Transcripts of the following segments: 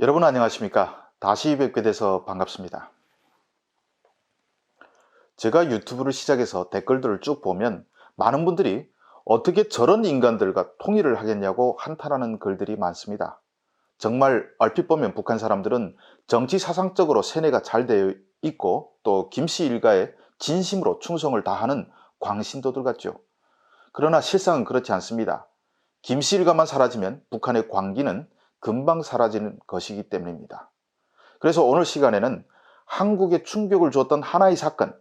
여러분 안녕하십니까? 다시 뵙게 돼서 반갑습니다. 제가 유튜브를 시작해서 댓글들을 쭉 보면 많은 분들이 어떻게 저런 인간들과 통일을 하겠냐고 한탄하는 글들이 많습니다. 정말 얼핏 보면 북한 사람들은 정치 사상적으로 세뇌가 잘 되어 있고 또 김씨 일가에 진심으로 충성을 다하는 광신도들 같죠. 그러나 실상은 그렇지 않습니다. 김씨 일가만 사라지면 북한의 광기는 금방 사라지는 것이기 때문입니다. 그래서 오늘 시간에는 한국에 충격을 줬던 하나의 사건,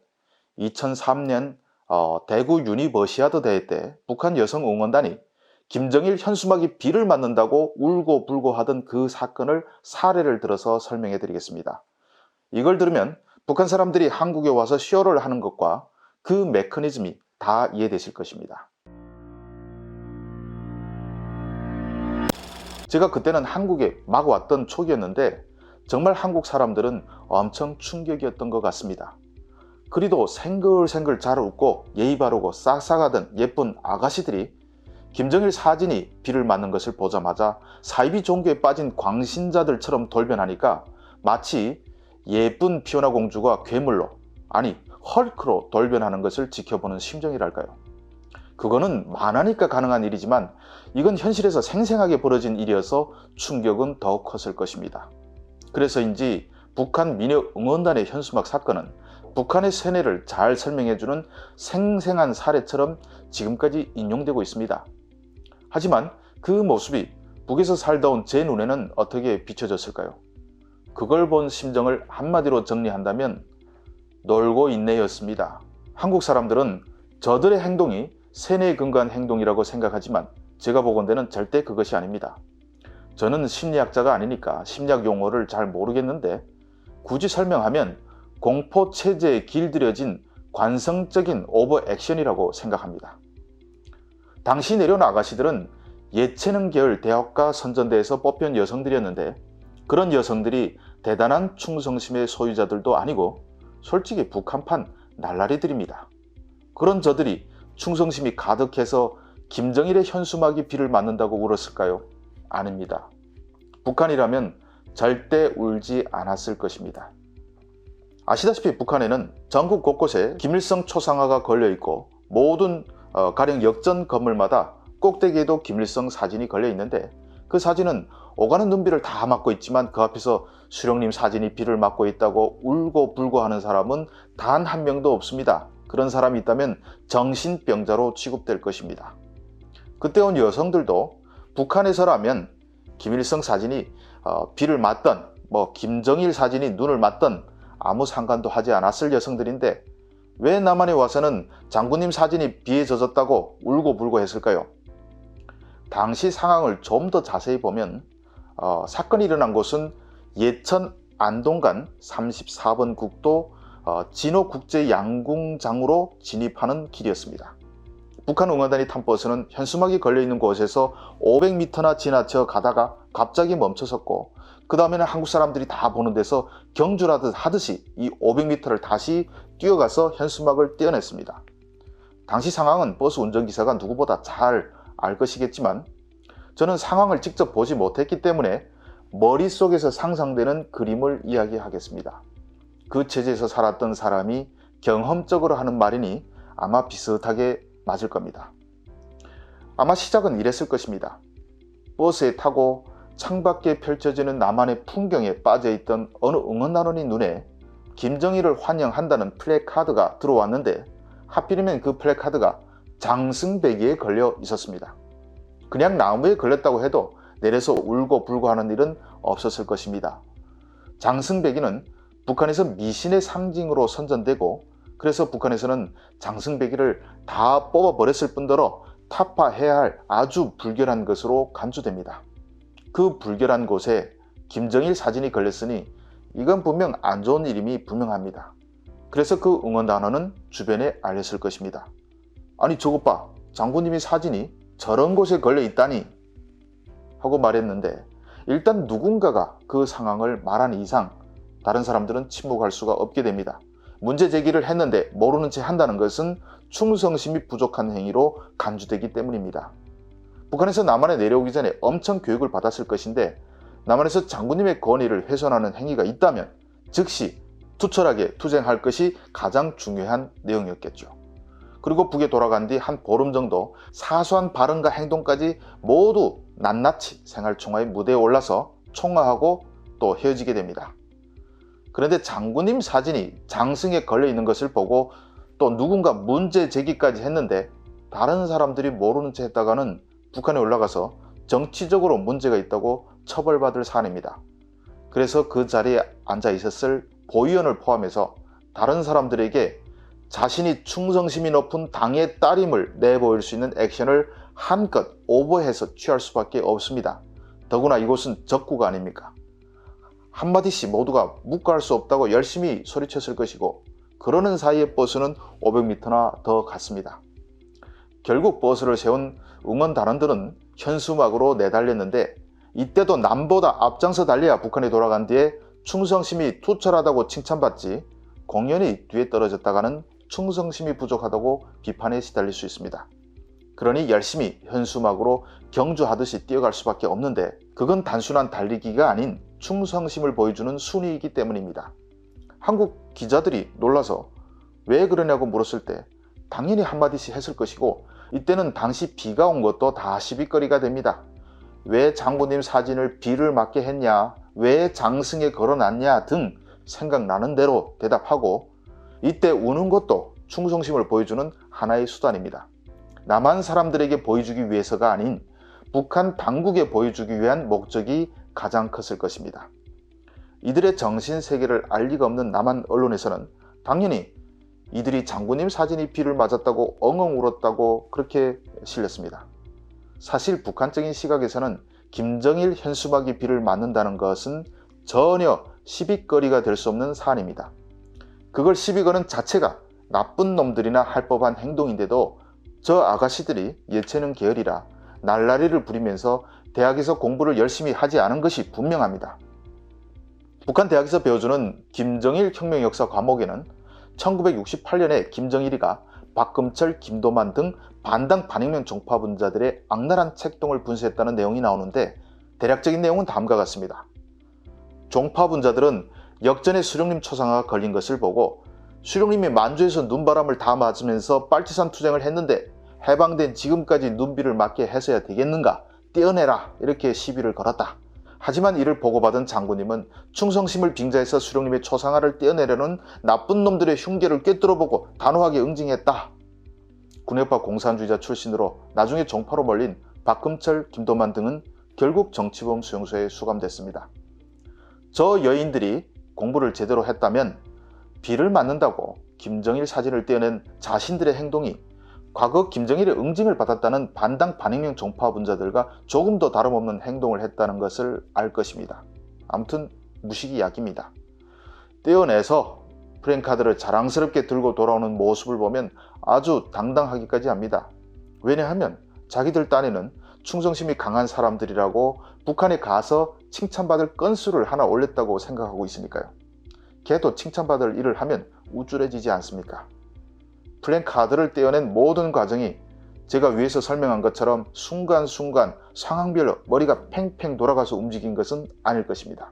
2003년 어, 대구 유니버시아드 대회 때 북한 여성 응원단이 김정일 현수막이 비를 맞는다고 울고 불고 하던 그 사건을 사례를 들어서 설명해 드리겠습니다. 이걸 들으면 북한 사람들이 한국에 와서 쇼를 하는 것과 그 메커니즘이 다 이해되실 것입니다. 제가 그때는 한국에 막 왔던 초기였는데 정말 한국 사람들은 엄청 충격이었던 것 같습니다. 그리도 생글생글 잘 웃고 예의 바르고 싹싹하던 예쁜 아가씨들이 김정일 사진이 비를 맞는 것을 보자마자 사이비 종교에 빠진 광신자들처럼 돌변하니까 마치 예쁜 피오나 공주가 괴물로 아니 헐크로 돌변하는 것을 지켜보는 심정이랄까요. 그거는 만화니까 가능한 일이지만 이건 현실에서 생생하게 벌어진 일이어서 충격은 더욱 컸을 것입니다. 그래서인지 북한 민요 응원단의 현수막 사건은 북한의 세뇌를 잘 설명해주는 생생한 사례처럼 지금까지 인용되고 있습니다. 하지만 그 모습이 북에서 살다 온 제 눈에는 어떻게 비춰졌을까요? 그걸 본 심정을 한마디로 정리한다면 놀고 있네였습니다. 한국 사람들은 저들의 행동이 세뇌에 근거한 행동이라고 생각하지만 제가 보건대는 절대 그것이 아닙니다. 저는 심리학자가 아니니까 심리학 용어를 잘 모르겠는데 굳이 설명하면 공포 체제에 길들여진 관성적인 오버 액션이라고 생각합니다. 당시 내려온 아가씨들은 예체능 계열 대학가 선전대에서 뽑힌 여성들이었는데 그런 여성들이 대단한 충성심의 소유자들도 아니고 솔직히 북한판 날라리들입니다. 그런 저들이 충성심이 가득해서 김정일의 현수막이 비를 맞는다고 울었을까요? 아닙니다. 북한이라면 절대 울지 않았을 것입니다. 아시다시피 북한에는 전국 곳곳에 김일성 초상화가 걸려 있고 모든 어, 가령 역전 건물마다 꼭대기에도 김일성 사진이 걸려 있는데 그 사진은 오가는 눈비를 다 막고 있지만 그 앞에서 수령님 사진이 비를 맞고 있다고 울고 불고 하는 사람은 단 한 명도 없습니다. 그런 사람이 있다면 정신병자로 취급될 것입니다. 그때 온 여성들도 북한에서라면 김일성 사진이 어, 비를 맞던 뭐 김정일 사진이 눈을 맞던 아무 상관도 하지 않았을 여성들인데 왜 남한에 와서는 장군님 사진이 비에 젖었다고 울고 불고 했을까요? 당시 상황을 좀 더 자세히 보면 어, 사건이 일어난 곳은 예천 안동간 34번 국도 어, 진호 국제 양궁장으로 진입하는 길이었습니다. 북한 응원단이 탄 버스는 현수막이 걸려있는 곳에서 500m나 지나쳐 가다가 갑자기 멈춰섰고 그 다음에는 한국 사람들이 다 보는 데서 경주라듯 하듯이 이 500m를 다시 뛰어가서 현수막을 떼어냈습니다. 당시 상황은 버스 운전기사가 누구보다 잘 알 것이겠지만 저는 상황을 직접 보지 못했기 때문에 머릿속에서 상상되는 그림을 이야기하겠습니다. 그 체제에서 살았던 사람이 경험적으로 하는 말이니 아마 비슷하게 맞을 겁니다. 아마 시작은 이랬을 것입니다. 버스에 타고 창밖에 펼쳐지는 남한의 풍경에 빠져있던 어느 응원단원이 눈에 김정일을 환영한다는 플래카드가 들어왔는데 하필이면 그 플래카드가 장승배기에 걸려 있었습니다. 그냥 나무에 걸렸다고 해도 내려서 울고 불고 하는 일은 없었을 것입니다. 장승배기는 북한에서 미신의 상징으로 선전되고 그래서 북한에서는 장승배기를 다 뽑아버렸을 뿐더러 타파해야 할 아주 불결한 것으로 간주됩니다. 그 불결한 곳에 김정일 사진이 걸렸으니 이건 분명 안 좋은 일임이 분명합니다. 그래서 그 응원 단어는 주변에 알렸을 것입니다. 아니 저것 봐 장군님의 사진이 저런 곳에 걸려 있다니 하고 말했는데 일단 누군가가 그 상황을 말한 이상 다른 사람들은 침묵할 수가 없게 됩니다. 문제 제기를 했는데 모르는 채 한다는 것은 충성심이 부족한 행위로 간주되기 때문입니다. 북한에서 남한에 내려오기 전에 엄청 교육을 받았을 것인데 남한에서 장군님의 권위를 훼손하는 행위가 있다면 즉시 투철하게 투쟁할 것이 가장 중요한 내용이었겠죠. 그리고 북에 돌아간 뒤 한 보름 정도 사소한 발언과 행동까지 모두 낱낱이 생활총화의 무대에 올라서 총화하고 또 헤어지게 됩니다. 그런데 장군님 사진이 장승에 걸려 있는 것을 보고 또 누군가 문제 제기까지 했는데 다른 사람들이 모르는 채 했다가는 북한에 올라가서 정치적으로 문제가 있다고 처벌받을 사안입니다. 그래서 그 자리에 앉아 있었을 보위원을 포함해서 다른 사람들에게 자신이 충성심이 높은 당의 따림을 내보일 수 있는 액션을 한껏 오버해서 취할 수밖에 없습니다. 더구나 이곳은 적구가 아닙니까? 한마디씩 모두가 묵과할 수 없다고 열심히 소리쳤을 것이고 그러는 사이에 버스는 500m나 더 갔습니다. 결국 버스를 세운 응원 단원들은 현수막으로 내달렸는데 이때도 남보다 앞장서 달려야 북한에 돌아간 뒤에 충성심이 투철하다고 칭찬받지 공연이 뒤에 떨어졌다가는 충성심이 부족하다고 비판에 시달릴 수 있습니다. 그러니 열심히 현수막으로 경주하듯이 뛰어갈 수밖에 없는데 그건 단순한 달리기가 아닌 충성심을 보여주는 순위이기 때문입니다. 한국 기자들이 놀라서 왜 그러냐고 물었을 때 당연히 한마디씩 했을 것이고 이때는 당시 비가 온 것도 다 시비거리가 됩니다. 왜 장군님 사진을 비를 맞게 했냐, 왜 장승에 걸어놨냐 등 생각나는 대로 대답하고 이때 우는 것도 충성심을 보여주는 하나의 수단입니다. 남한 사람들에게 보여주기 위해서가 아닌 북한 당국에 보여주기 위한 목적이 가장 컸을 것입니다. 이들의 정신 세계를 알 리가 없는 남한 언론에서는 당연히 이들이 장군님 사진이 비를 맞았다고 엉엉 울었다고 그렇게 실렸습니다. 사실 북한적인 시각에서는 김정일 현수막이 비를 맞는다는 것은 전혀 시비거리가 될 수 없는 사안입니다. 그걸 시비거는 자체가 나쁜 놈들이나 할 법한 행동인데도 저 아가씨들이 예체능 계열이라 날라리를 부리면서 대학에서 공부를 열심히 하지 않은 것이 분명합니다. 북한 대학에서 배워주는 김정일 혁명 역사 과목에는 1968년에 김정일이가 박금철, 김도만 등 반당 반혁명 종파 분자들의 악랄한 책동을 분쇄했다는 내용이 나오는데 대략적인 내용은 다음과 같습니다. 종파 분자들은 역전에 수령님 초상화가 걸린 것을 보고 수령님이 만주에서 눈바람을 다 맞으면서 빨치산 투쟁을 했는데 해방된 지금까지 눈비를 맞게 해서야 되겠는가 떼어내라 이렇게 시비를 걸었다. 하지만 이를 보고받은 장군님은 충성심을 빙자해서 수령님의 초상화를 떼어내려는 나쁜 놈들의 흉계를 꿰뚫어보고 단호하게 응징했다. 군역파 공산주의자 출신으로 나중에 종파로 몰린 박금철, 김도만 등은 결국 정치범 수용소에 수감됐습니다. 저 여인들이 공부를 제대로 했다면 비를 맞는다고 김정일 사진을 떼어낸 자신들의 행동이 과거 김정일의 응징을 받았다는 반당 반익명 종파 분자들과 조금 더 다름없는 행동을 했다는 것을 알 것입니다. 아무튼 무식이 약입니다. 떼어내서 프랭카드를 자랑스럽게 들고 돌아오는 모습을 보면 아주 당당하기까지 합니다. 왜냐하면 자기들 딴에는 충성심이 강한 사람들이라고 북한에 가서 칭찬받을 건수를 하나 올렸다고 생각하고 있으니까요. 걔도 칭찬받을 일을 하면 우쭐해지지 않습니까? 플랜 카드를 떼어낸 모든 과정이 제가 위에서 설명한 것처럼 순간순간 상황별로 머리가 팽팽 돌아가서 움직인 것은 아닐 것입니다.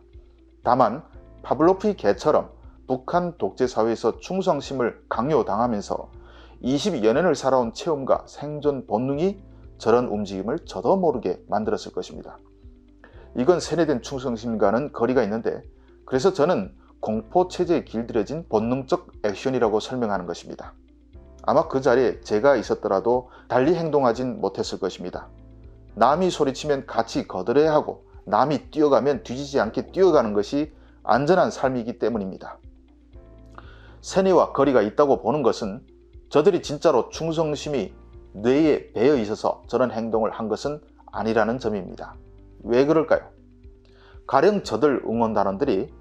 다만 파블로프의 개처럼 북한 독재 사회에서 충성심을 강요당하면서 22년을 살아온 체험과 생존 본능이 저런 움직임을 저도 모르게 만들었을 것입니다. 이건 세뇌된 충성심과는 거리가 있는데 그래서 저는 공포체제에 길들여진 본능적 액션이라고 설명하는 것입니다. 아마 그 자리에 제가 있었더라도 달리 행동하진 못했을 것입니다. 남이 소리치면 같이 거들어야 하고 남이 뛰어가면 뒤지지 않게 뛰어가는 것이 안전한 삶이기 때문입니다. 세뇌와 거리가 있다고 보는 것은 저들이 진짜로 충성심이 뇌에 배어 있어서 저런 행동을 한 것은 아니라는 점입니다. 왜 그럴까요? 가령 저들 응원단원들이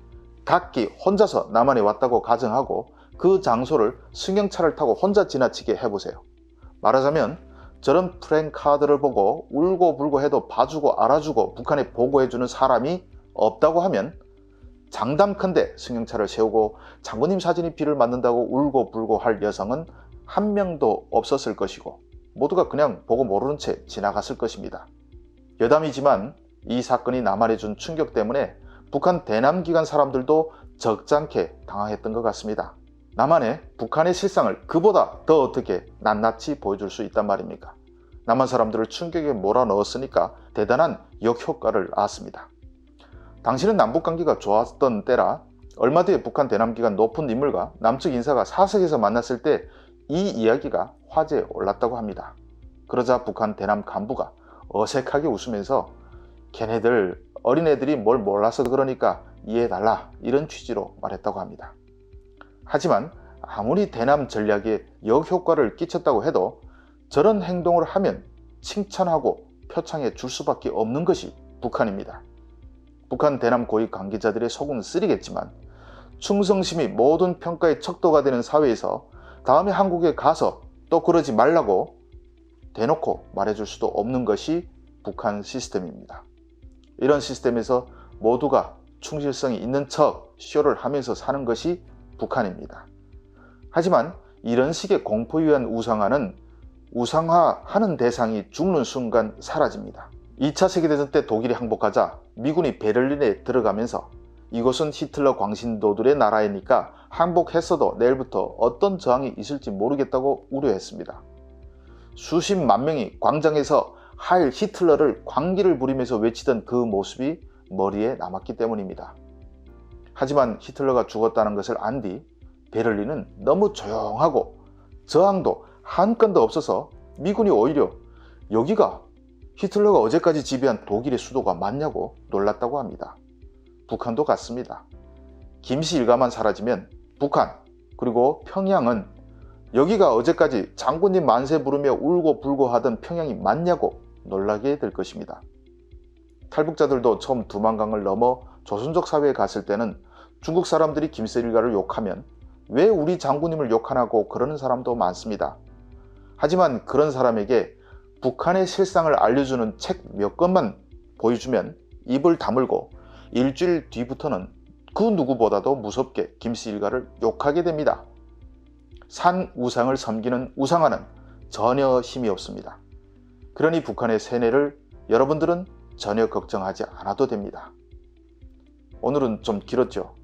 각기 혼자서 남한에 왔다고 가정하고 그 장소를 승용차를 타고 혼자 지나치게 해보세요. 말하자면 저런 프랭카드를 보고 울고불고 해도 봐주고 알아주고 북한에 보고해주는 사람이 없다고 하면 장담컨대 승용차를 세우고 장군님 사진이 비를 맞는다고 울고불고 할 여성은 한 명도 없었을 것이고 모두가 그냥 보고 모르는 채 지나갔을 것입니다. 여담이지만 이 사건이 남한에 준 충격 때문에 북한 대남 기관 사람들도 적잖게 당황했던 것 같습니다. 남한에 북한의 실상을 그보다 더 어떻게 낱낱이 보여줄 수 있단 말입니까? 남한 사람들을 충격에 몰아넣었으니까 대단한 역효과를 낳았습니다. 당시는 남북관계가 좋았던 때라 얼마 뒤에 북한 대남기관 높은 인물과 남측 인사가 사석에서 만났을 때 이 이야기가 화제에 올랐다고 합니다. 그러자 북한 대남 간부가 어색하게 웃으면서 걔네들 어린애들이 뭘 몰라서 그러니까 이해해달라 이런 취지로 말했다고 합니다. 하지만 아무리 대남 전략에 역효과를 끼쳤다고 해도 저런 행동을 하면 칭찬하고 표창해 줄 수밖에 없는 것이 북한입니다. 북한 대남 고위 관계자들의 속은 쓰리겠지만 충성심이 모든 평가의 척도가 되는 사회에서 다음에 한국에 가서 또 그러지 말라고 대놓고 말해줄 수도 없는 것이 북한 시스템입니다. 이런 시스템에서 모두가 충실성이 있는 척 쇼를 하면서 사는 것이 북한입니다. 하지만 이런 식의 공포유한 우상화는 우상화하는 대상이 죽는 순간 사라집니다. 2차 세계대전 때 독일이 항복하자 미군이 베를린에 들어가면서 이곳은 히틀러 광신도들의 나라이니까 항복했어도 내일부터 어떤 저항이 있을지 모르겠다고 우려했습니다. 수십만 명이 광장에서 하일 히틀러를 광기를 부리면서 외치던 그 모습이 머리에 남았기 때문입니다. 하지만 히틀러가 죽었다는 것을 안 뒤 베를린은 너무 조용하고 저항도 한 건도 없어서 미군이 오히려 여기가 히틀러가 어제까지 지배한 독일의 수도가 맞냐고 놀랐다고 합니다. 북한도 같습니다. 김씨 일가만 사라지면 북한 그리고 평양은 여기가 어제까지 장군님 만세 부르며 울고 불고 하던 평양이 맞냐고 놀라게 될 것입니다. 탈북자들도 처음 두만강을 넘어 조선족 사회에 갔을 때는 중국 사람들이 김세일가를 욕하면 왜 우리 장군님을 욕하냐고 그러는 사람도 많습니다. 하지만 그런 사람에게 북한의 실상을 알려주는 책 몇 권만 보여주면 입을 다물고 일주일 뒤부터는 그 누구보다도 무섭게 김씨 일가를 욕하게 됩니다. 산 우상을 섬기는 우상화는 전혀 힘이 없습니다. 그러니 북한의 세뇌를 여러분들은 전혀 걱정하지 않아도 됩니다. 오늘은 좀 길었죠.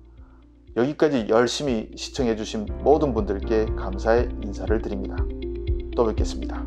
여기까지 열심히 시청해주신 모든 분들께 감사의 인사를 드립니다. 또 뵙겠습니다.